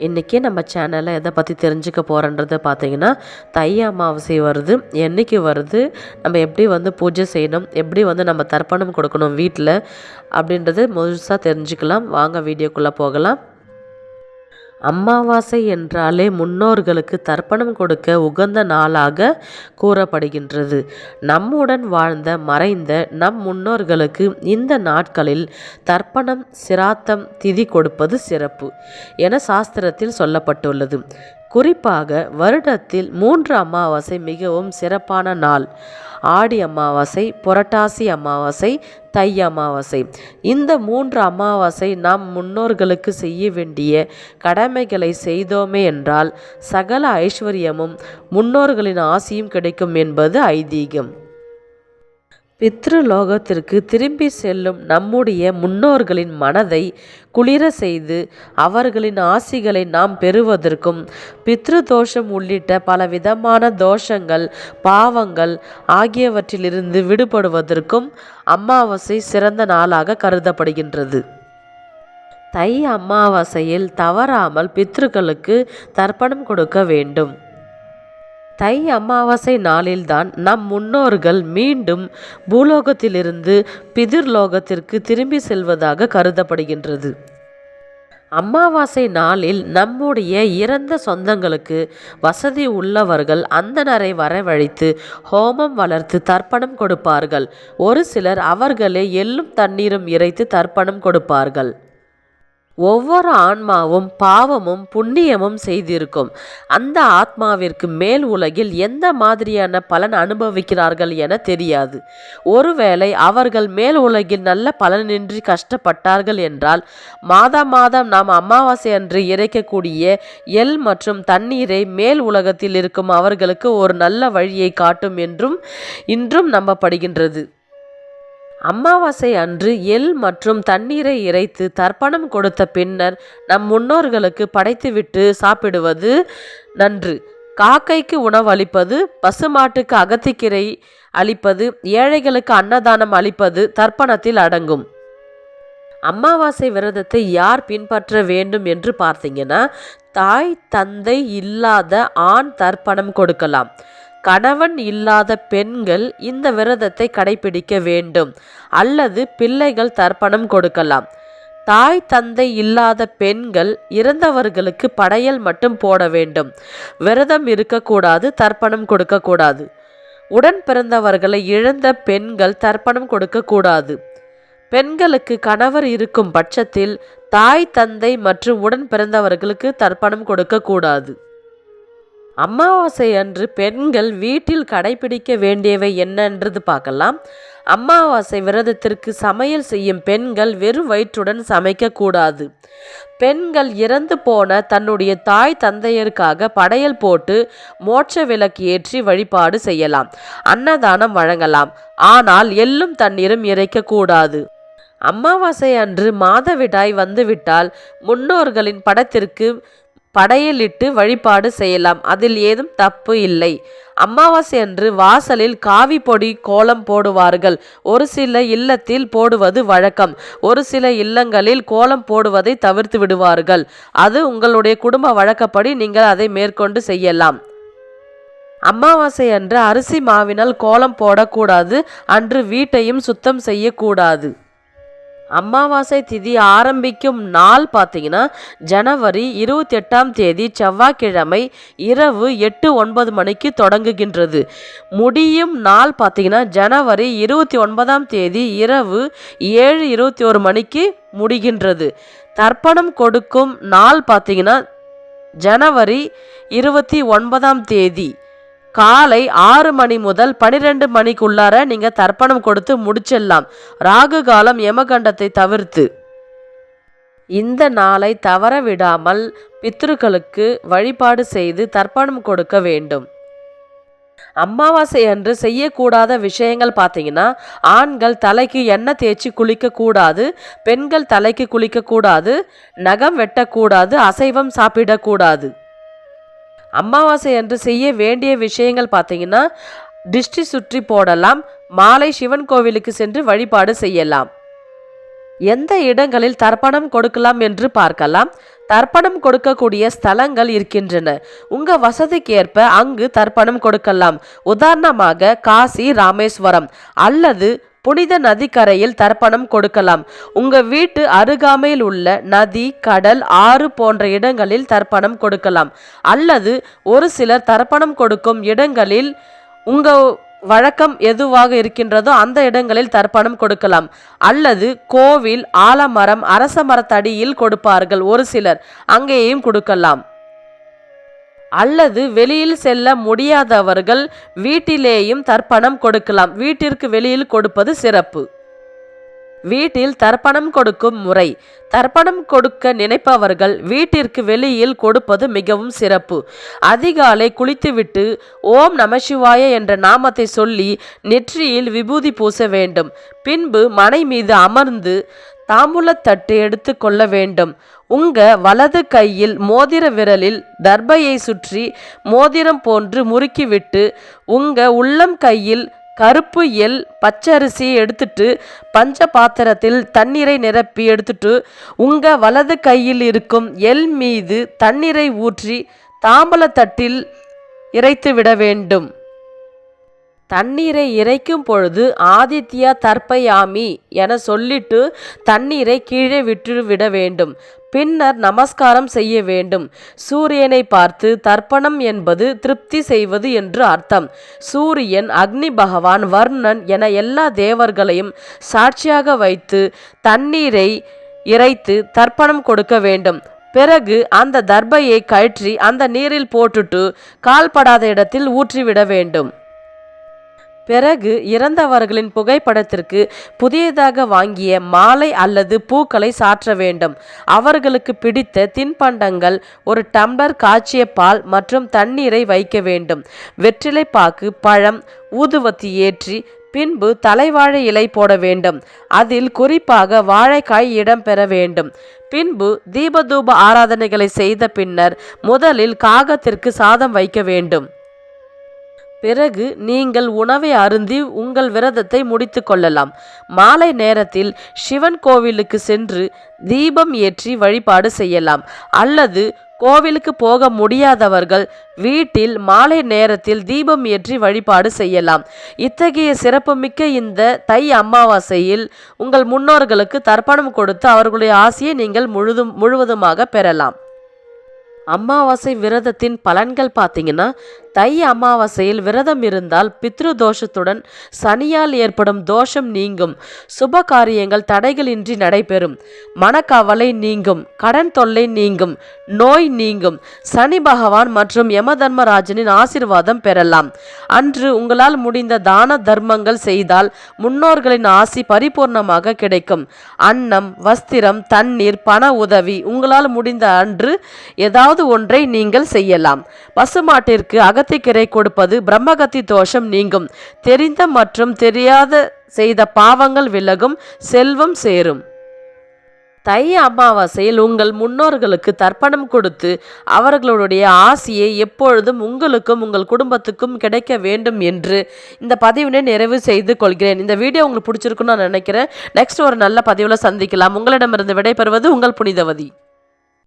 இன்றைக்கி நம்ம சேனலில் எதை பற்றி தெரிஞ்சுக்க போகிறோன்றதை பார்த்தீங்கன்னா தை அமாவாசை வருது என்றைக்கு வருது நம்ம எப்படி வந்து பூஜை செய்யணும் எப்படி வந்து நம்ம தர்ப்பணம் கொடுக்கணும் வீட்டில் அப்படின்றது முழுசாக தெரிஞ்சுக்கலாம். வாங்க வீடியோக்குள்ளே போகலாம். அமாவாசை என்றாலே முன்னோர்களுக்கு தர்ப்பணம் கொடுக்க உகந்த நாளாக கூறப்படுகின்றது. நம்முடன் வாழ்ந்த மறைந்த நம் முன்னோர்களுக்கு இந்த நாட்களில் தர்ப்பணம் சிராத்தம் திதி கொடுப்பது சிறப்பு என சாஸ்திரத்தில் சொல்லப்பட்டுள்ளது. குறிப்பாக வருடத்தில் மூன்று அமாவாசை மிகவும் சிறப்பான நாள். ஆடி அமாவாசை புரட்டாசி அமாவாசை தை அமாவாசை. இந்த மூன்று அமாவாசை நாம் முன்னோர்களுக்கு செய்ய வேண்டிய கடமைகளை செய்தோமே என்றால் சகல ஐஸ்வர்யமும் முன்னோர்களின் ஆசியும் கிடைக்கும் என்பது ஐதீகம். பித்ருலோகத்திற்கு திரும்பி செல்லும் நம்முடைய முன்னோர்களின் மனதை குளிர செய்து அவர்களின் ஆசிகளை நாம் பெறுவதற்கும் பித்ரு தோஷம் உள்ளிட்ட பலவிதமான தோஷங்கள் பாவங்கள் ஆகியவற்றிலிருந்து விடுபடுவதற்கும் அமாவாசை சிறந்த நாளாக கருதப்படுகின்றது. தை அமாவாசையில் தவறாமல் பித்ருக்களுக்கு தர்ப்பணம் கொடுக்க வேண்டும். தை அமாவாசை நாளில்தான் நம் முன்னோர்கள் மீண்டும் பூலோகத்திலிருந்து பிதிர்லோகத்திற்கு திரும்பி செல்வதாக கருதப்படுகின்றது. அமாவாசை நாளில் நம்முடைய இறந்த சொந்தங்களுக்கு வசதி உள்ளவர்கள் அந்தனரை வரவழைத்து ஹோமம் வளர்த்து தர்ப்பணம் கொடுப்பார்கள். ஒரு சிலர் அவர்களே எள்ளும் தண்ணீரும் இறைத்து தர்ப்பணம் கொடுப்பார்கள். ஒவ்வொரு ஆன்மாவும் பாவமும் புண்ணியமும் செய்திருக்கும். அந்த ஆத்மாவிற்கு மேல் உலகில் எந்த மாதிரியான பலன் அனுபவிக்கிறார்கள் என தெரியாது. ஒருவேளை அவர்கள் மேல் உலகில் நல்ல பலனின்றி கஷ்டப்பட்டார்கள் என்றால் மாதம் மாதம் நாம் அமாவாசை அன்று இறைக்கக்கூடிய எல் மற்றும் தண்ணீரை மேல் உலகத்தில் இருக்கும் அவர்களுக்கு ஒரு நல்ல வழியை காட்டும் என்றும் இன்றும் நம்பப்படுகின்றது. அமாவாசை அன்று எள் மற்றும் தண்ணீரை இறைத்து தர்ப்பணம் கொடுத்த பின்னர் நம் முன்னோர்களுக்கு படைத்துவிட்டு சாப்பிடுவது நன்று. காக்கைக்கு உணவளிப்பது பசுமாட்டுக்கு அகத்திக்கீரை அளிப்பது ஏழைகளுக்கு அன்னதானம் அளிப்பது தர்ப்பணத்தில் அடங்கும். அமாவாசை விரதத்தை யார் பின்பற்ற வேண்டும் என்று பார்த்தீங்கன்னா தாய் தந்தை இல்லாத ஆண் தர்ப்பணம் கொடுக்கலாம். கணவன் இல்லாத பெண்கள் இந்த விரதத்தை கடைபிடிக்க வேண்டும். அல்லது பிள்ளைகள் தர்ப்பணம் கொடுக்கலாம். தாய் தந்தை இல்லாத பெண்கள் இறந்தவர்களுக்கு படையல் மட்டும் போட வேண்டும். விரதம் இருக்கக்கூடாது தர்ப்பணம் கொடுக்கக்கூடாது. உடன் பிறந்தவர்களை இழந்த பெண்கள் தர்ப்பணம் கொடுக்கக்கூடாது. பெண்களுக்கு கணவர் இருக்கும் பட்சத்தில் தாய் தந்தை மற்றும் உடன் பிறந்தவர்களுக்கு தர்ப்பணம் கொடுக்கக்கூடாது. அமாவாசை அன்று பெண்கள் வீட்டில் கடைபிடிக்க வேண்டியவை என்னன்றது பார்க்கலாம். அமாவாசை விரதத்திற்கு சமையல் செய்யும் பெண்கள் வெறும் வயிற்றுடன் சமைக்கக்கூடாது பெண்கள் இறந்து போன தன்னுடைய தாய் தந்தையருக்காக படையல் போட்டு மோட்ச விளக்கு ஏற்றி வழிபாடு செய்யலாம். அன்னதானம் வழங்கலாம். ஆனால் எள்ளும் தண்ணீரும் இறைக்கக்கூடாது அமாவாசை அன்று மாதவிடாய் வந்துவிட்டால் முன்னோர்களின் படத்திற்கு படையலிட்டு வழிபாடு செய்யலாம். அதில் ஏதும் தப்பு இல்லை. அமாவாசை அன்று வாசலில் காவி பொடி கோலம் போடுவார்கள். ஒரு சில இல்லத்தில் போடுவது வழக்கம். ஒரு சில இல்லங்களில் கோலம் போடுவதை தவிர்த்து விடுவார்கள். அது உங்களுடைய குடும்ப வழக்கப்படி நீங்கள் அதை மேற்கொண்டு செய்யலாம். அமாவாசை அன்று அரிசி மாவினால் கோலம் போடக்கூடாது. அன்று வீட்டையும் சுத்தம் செய்யக்கூடாது. அமாவாசை திதி ஆரம்பிக்கும் நாள் பார்த்தீங்கன்னா ஜனவரி இருபத்தி எட்டாம் தேதி செவ்வாய்க்கிழமை இரவு எட்டு ஒன்பது மணிக்கு தொடங்குகின்றது. முடியும் நாள் பார்த்தீங்கன்னா ஜனவரி இருபத்தி ஒன்பதாம் தேதி இரவு ஏழு இருபத்தி ஒரு மணிக்கு முடிகின்றது. தர்ப்பணம் கொடுக்கும் நாள் பார்த்தீங்கன்னா ஜனவரி இருபத்தி ஒன்பதாம் தேதி. காலை ஆறு மணி முதல் பனிரெண்டு மணிக்குள்ளார நீங்கள் தர்ப்பணம் கொடுத்து முடிச்சிடலாம். ராகு காலம் யமகண்டத்தை தவிர்த்து. இந்த நாளை தவற விடாமல் பித்ருக்களுக்கு வழிபாடு செய்து தர்ப்பணம் கொடுக்க வேண்டும். அமாவாசை அன்று செய்யக்கூடாத விஷயங்கள் பார்த்தீங்கன்னா ஆண்கள் தலைக்கு எண்ணெய் தேய்ச்சி குளிக்கக்கூடாது பெண்கள் தலைக்கு குளிக்கக்கூடாது நகம் வெட்டக்கூடாது அசைவம் சாப்பிடக்கூடாது. அமாவாசை அன்று செய்ய வேண்டிய விஷயங்கள் பார்த்தீங்கன்னா டிஷ்டி சுற்றி போடலாம் மாலை சிவன் கோவிலுக்கு சென்று வழிபாடு செய்யலாம். எந்த இடங்களில் தர்ப்பணம் கொடுக்கலாம் என்று பார்க்கலாம். தர்ப்பணம் கொடுக்கக்கூடிய ஸ்தலங்கள் இருக்கின்றன. உங்க வசதிக்கேற்ப அங்கு தர்ப்பணம் கொடுக்கலாம். உதாரணமாக காசி ராமேஸ்வரம் அல்லது புனித நதிக்கரையில் தர்ப்பணம் கொடுக்கலாம். உங்க வீட்டு அருகாமையில் உள்ள நதி கடல் ஆறு போன்ற இடங்களில் தர்ப்பணம் கொடுக்கலாம். அல்லது ஒரு சிலர் தர்ப்பணம் கொடுக்கும் இடங்களில் உங்க வழக்கம் எதுவாக இருக்கின்றதோ அந்த இடங்களில் தர்ப்பணம் கொடுக்கலாம். அல்லது கோவில் ஆலமரம் அரச மரத்தடியில் கொடுப்பார்கள் ஒரு சிலர். அங்கேயும் கொடுக்கலாம். அல்லது வெளியில் செல்ல முடியாதவர்கள் வீட்டிலேயும் தர்ப்பணம் கொடுக்கலாம். வீட்டிற்கு வெளியில் கொடுப்பது சிறப்பு. வீட்டில் தர்ப்பணம் கொடுக்கும் முறை. தர்ப்பணம் கொடுக்க நினைப்பவர்கள் வீட்டிற்கு வெளியில் கொடுப்பது மிகவும் சிறப்பு. அதிகாலை குளித்துவிட்டு ஓம் நமசிவாய என்ற நாமத்தை சொல்லி நெற்றியில் விபூதி பூச வேண்டும். பின்பு மனை மீது அமர்ந்து தாம்பூலத்தட்டு எடுத்து கொள்ள வேண்டும். உங்க வலது கையில் மோதிர விரலில் தர்பையை சுற்றி மோதிரம் போன்று முறுக்கிவிட்டு உங்க உள்ளம் கையில் கருப்பு எல் பச்சரிசி எடுத்துட்டு பஞ்ச பாத்திரத்தில் தண்ணீரை நிரப்பி எடுத்துட்டு உங்க வலது கையில் இருக்கும் எல் மீது தண்ணீரை ஊற்றி தாம்பலத்தட்டில் இறைத்து விட வேண்டும். தண்ணீரை இறைக்கும் பொழுது ஆதித்யா தர்ப்பயாமி என சொல்லிட்டு தண்ணீரை கீழே விட்டு விட வேண்டும். பின்னர் நமஸ்காரம் செய்ய வேண்டும். சூரியனை பார்த்து தர்ப்பணம் என்பது திருப்தி செய்வது என்று அர்த்தம். சூரியன் அக்னி பகவான் வர்ணன் என எல்லா தேவர்களையும் சாட்சியாக வைத்து தண்ணீரை இறைத்து தர்ப்பணம் கொடுக்க வேண்டும். பிறகு அந்த தர்பையை கழற்றி அந்த நீரில் போட்டுட்டு கால்படாத இடத்தில் ஊற்றிவிட வேண்டும். பிறகு இறந்தவர்களின் புகைப்படத்திற்கு புதியதாக வாங்கிய மாலை அல்லது பூக்களை சாற்ற வேண்டும். அவர்களுக்கு பிடித்த தின்பண்டங்கள் ஒரு டம்ளர் காய்ச்சிய பால் மற்றும் தண்ணீரை வைக்க வேண்டும். வெற்றிலை பாக்கு பழம் ஊதுவத்தி ஏற்றி பின்பு தலைவாழை இலை போட வேண்டும். அதில் குறிப்பாக வாழைக்காய் இடம்பெற வேண்டும். பின்பு தீபதூப ஆராதனைகளை செய்த பின்னர் முதலில் காகத்திற்கு சாதம் வைக்க வேண்டும். பிறகு நீங்கள் உணவை அருந்தி உங்கள் விரதத்தை முடித்து கொள்ளலாம். மாலை நேரத்தில் சிவன் கோவிலுக்கு சென்று தீபம் ஏற்றி வழிபாடு செய்யலாம். அல்லது கோவிலுக்கு போக முடியாதவர்கள் வீட்டில் மாலை நேரத்தில் தீபம் ஏற்றி வழிபாடு செய்யலாம். இத்தகைய சிறப்புமிக்க இந்த தை அமாவாசையில் உங்கள் முன்னோர்களுக்கு தர்ப்பணம் கொடுத்து அவர்களுடைய ஆசையை நீங்கள் முழுதும் முழுவதுமாக பெறலாம். அமாவாசை விரதத்தின் பலன்கள் பார்த்தீங்கன்னா தை அமாவாசையில் விரதம் இருந்தால் பித்ரு தோஷத்துடன் சனியால் ஏற்படும் தோஷம் நீங்கும். சுப காரியங்கள் தடைகளின்றி நடைபெறும். மனக்கவலை நீங்கும். கடன் தொல்லை நீங்கும். நோய் நீங்கும். சனி பகவான் மற்றும் யமதர்மராஜனின் ஆசிர்வாதம் பெறலாம். அன்று உங்களால் முடிந்த தான தர்மங்கள் செய்தால் முன்னோர்களின் ஆசி பரிபூர்ணமாக கிடைக்கும். அன்னம் வஸ்திரம் தண்ணீர் பண உதவி உங்களால் முடிந்த அன்று ஏதாவது ஒன்றை நீங்கள் செய்யலாம். பசுமாட்டிற்கு கிரை கொடுப்பது பிரம்மகத்தி தோஷம் நீங்கும். தெரிந்த மற்றும் தெரியாத செய்த பாவங்கள் விலகும் செல்வம் சேரும். தை அமாவாசையில் உங்கள் முன்னோர்களுக்கு தர்ப்பணம் கொடுத்து அவர்களுடைய ஆசியை எப்பொழுதும் உங்களுக்கும் உங்கள் குடும்பத்துக்கும் கிடைக்க வேண்டும் என்று இந்த பதிவினை நிறைவு செய்து கொள்கிறேன். இந்த வீடியோ உங்களுக்கு பிடிச்சிருக்குன்னு நான் நினைக்கிறேன். நெக்ஸ்ட் ஒரு நல்ல பதிவில் சந்திக்கலாம். உங்களிடமிருந்து விடைபெறுவது உங்கள் புனிதவதி.